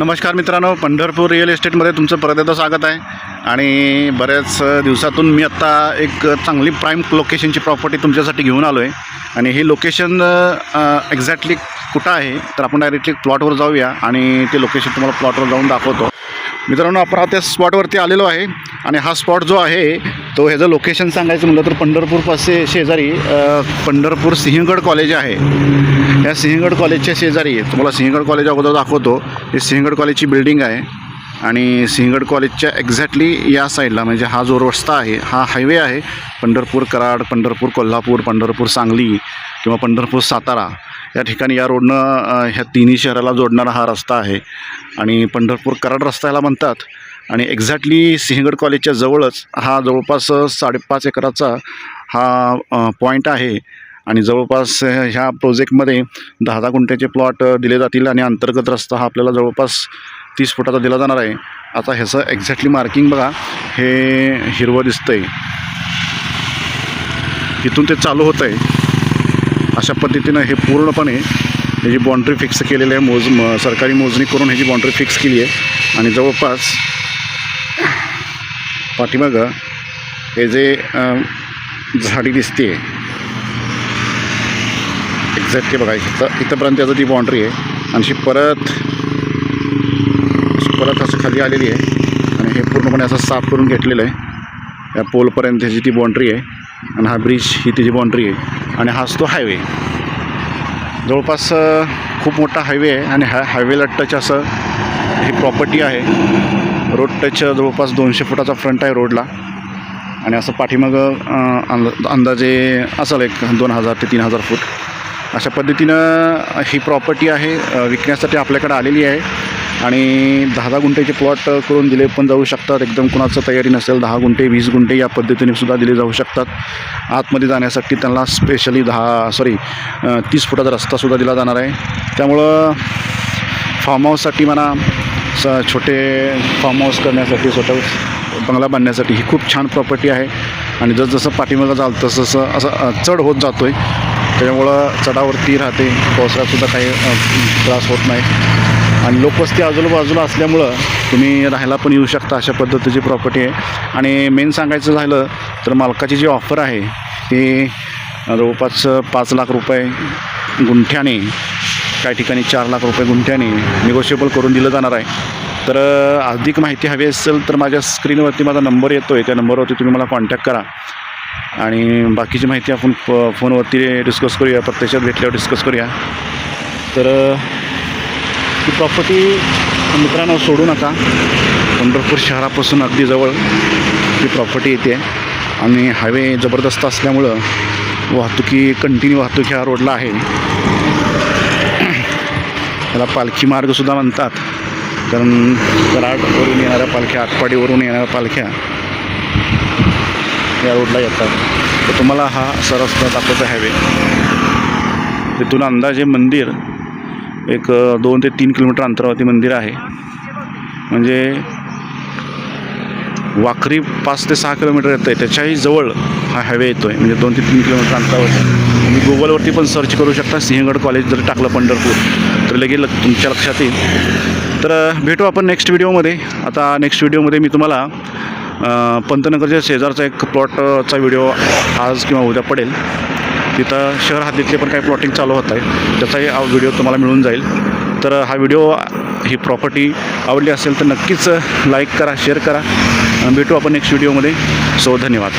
नमस्कार मित्रांनो पंढरपूर रिअल इस्टेटमध्ये तुमचं परत एकदा स्वागत आहे. आणि बऱ्याच दिवसातून मी आत्ता एक चांगली प्राईम लोकेशनची प्रॉपर्टी तुमच्यासाठी घेऊन आलो आहे आणि हे लोकेशन एक्झॅक्टली कुठं आहे तर आपण डायरेक्टली प्लॉटवर जाऊया आणि ते लोकेशन तुम्हाला प्लॉटवर जाऊन दाखवतो. मित्रांनो आपण त्या स्पॉटवरती आलेलो आहे. आणि हा स्पॉट जो आहे तो ह्याचं लोकेशन सांगायचं म्हटलं तर पंढरपूर पासे शेजारी पंढरपूर सिंहगड कॉलेज आहे. या सिंहगड कॉलेजच्या शेजारी तुम्हाला सिंहगड कॉलेज अगोदर दाखवतो. हे सिंहगड कॉलेजची बिल्डिंग आहे. आणि सिंहगड कॉलेजच्या एक्झॅक्टली या साईडला म्हणजे हा जो रस्ता आहे हा हायवे आहे. पंढरपूर कराड पंढरपूर कोल्हापूर पंढरपूर सांगली किंवा पंढरपूर सातारा या ठिकाणी या रोडनं ह्या तिन्ही शहराला जोडणारा हा रस्ता आहे. आणि पंढरपूर कराड रस्ता याला म्हणतात. आणि एक्झॅक्टली सिंहगड कॉलेजच्या जवळच हा जवळपास साडेपाच एकराचा हा पॉईंट आहे. आणि जवळपास ह्या प्रोजेक्टमध्ये दहा दहा गुंठ्याचे प्लॉट दिले जातील आणि अंतर्गत रस्ता हा आपल्याला जवळपास तीस फुटाचा दिला जाणार आहे. आता ह्याचं एक्झॅक्टली मार्किंग बघा हे हिरवं दिसतंय. इथून ते चालू होतं आहे अशा पद्धतीनं हे पूर्णपणे ह्याची बाँड्री फिक्स केलेली आहे मोज म सरकारी मोजणी करून ह्याची बाँड्री फिक्स केली आहे. आणि जवळपास पाठीमागं हे जे झाडी दिसते एक्झॅक्टली बघा इथं इथंपर्यंत त्याचं ती बाउंड्री आहे. आणि अशी परत परत असं खाली आलेली आहे. आणि हे पूर्णपणे असं साफ करून घेतलेलं आहे. या पोलपर्यंत ह्याची ती बाँड्री आहे. आणि हा ब्रिज ही त्याची बाँड्री आहे. आणि हाच तो हायवे जवळपास खूप मोठा हायवे आहे. आणि ह्या हायवेला टच असं ही प्रॉपर्टी आहे. रोड टच जवळपास दोनशे फुटाचा फ्रंट आहे रोडला. आणि असं पाठीमागं अंद अंदाजे असेल एक दोन हजार ते तीन हजार फूट. अशा पद्धतीनं ही प्रॉपर्टी आहे विकण्यासाठी आपल्याकडे आलेली आहे. आणि दहा दहा गुंठेचे प्लॉट करून दिले पण जाऊ शकतात. एकदम कुणाचं तयारी नसेल दहा गुंठे वीस गुंठे या पद्धतीने सुद्धा दिले जाऊ शकतात. आतमध्ये जाण्यासाठी त्यांना स्पेशली दहा सॉरी तीस फुटाचा रस्तासुद्धा दिला जाणार आहे. त्यामुळं फार्म हाऊससाठी म्हणा छोटे फार्म हाऊस करण्यासाठी स्वतः बंगला बांधण्यासाठी ही खूप छान प्रॉपर्टी आहे. आणि जसजसं पाठीमागं जाल तसं तसं असं चढ होत जातो आहे त्याच्यामुळं चढावरती राहते. पावसाळ्यातसुद्धा काही त्रास होत नाही. आणि लोकवस्ती आजूबाजूला असल्यामुळं तुम्ही राहायला पण येऊ शकता अशा पद्धतीची प्रॉपर्टी आहे. आणि मेन सांगायचं झालं तर मालकाची जी ऑफर आहे ती जवळपास पाच लाख रुपये गुंठ्याने काही ठिकाणी चार लाख रुपये गुंठ्याने निगोशिएबल करून दिलं जाणार आहे. तर अधिक माहिती हवी असेल तर माझ्या स्क्रीनवरती माझा नंबर येतो आहे त्या नंबरवरती तुम्ही मला कॉन्टॅक्ट करा. आणि बाकीची माहिती आपण फ फोनवरती डिस्कस करूया. प्रत्यक्षात भेटल्यावर डिस्कस करूया. तर ती प्रॉपर्टी मित्रांनो सोडू नका. पंढरपूर शहरापासून अगदी जवळ ती प्रॉपर्टी येते. आणि हायवे जबरदस्त असल्यामुळं वाहतुकी कंटिन्यू वाहतूक ह्या रोडला आहे. त्याला पालखी मार्गसुद्धा म्हणतात. कारण कराडवरून येणाऱ्या पालख्या आटपाडीवरून येणाऱ्या पालख्या या रोडला येतात. तर तुम्हाला हा असा रस्ता दाखवतो हवे तिथून अंदाजे मंदिर एक दोन ते तीन किलोमीटर अंतरावरती मंदिर आहे. म्हणजे वाखरी पाच ते सहा किलोमीटर येतं आहे त्याच्याही जवळ हा हायवे येतो आहे म्हणजे दोन ते तीन किलोमीटर अंतरावरती तुम्ही गुगलवरती पण सर्च करू शकता. सिंहगड कॉलेज जर टाकलं पंढरपूर तर लगेच तुमच्या लक्षात येईल. तर भेटू आपण नेक्स्ट व्हिडिओमध्ये आता नेक्स्ट व्हिडिओमध्ये मी तुम्हाला पंतनगरच्या शेजारचा एक प्लॉटचा व्हिडिओ आज किंवा उद्या पडेल. तिथं शहर हद्दीतले पण काही प्लॉटिंग चालू होत आहे. त्याचाही हा व्हिडिओ तुम्हाला मिळून जाईल. तर हा व्हिडिओ ही प्रॉपर्टी आवडली असेल तर नक्कीच लाईक करा शेअर करा. भेटू आपण नेक्स्ट व्हिडिओमध्ये सो धन्यवाद.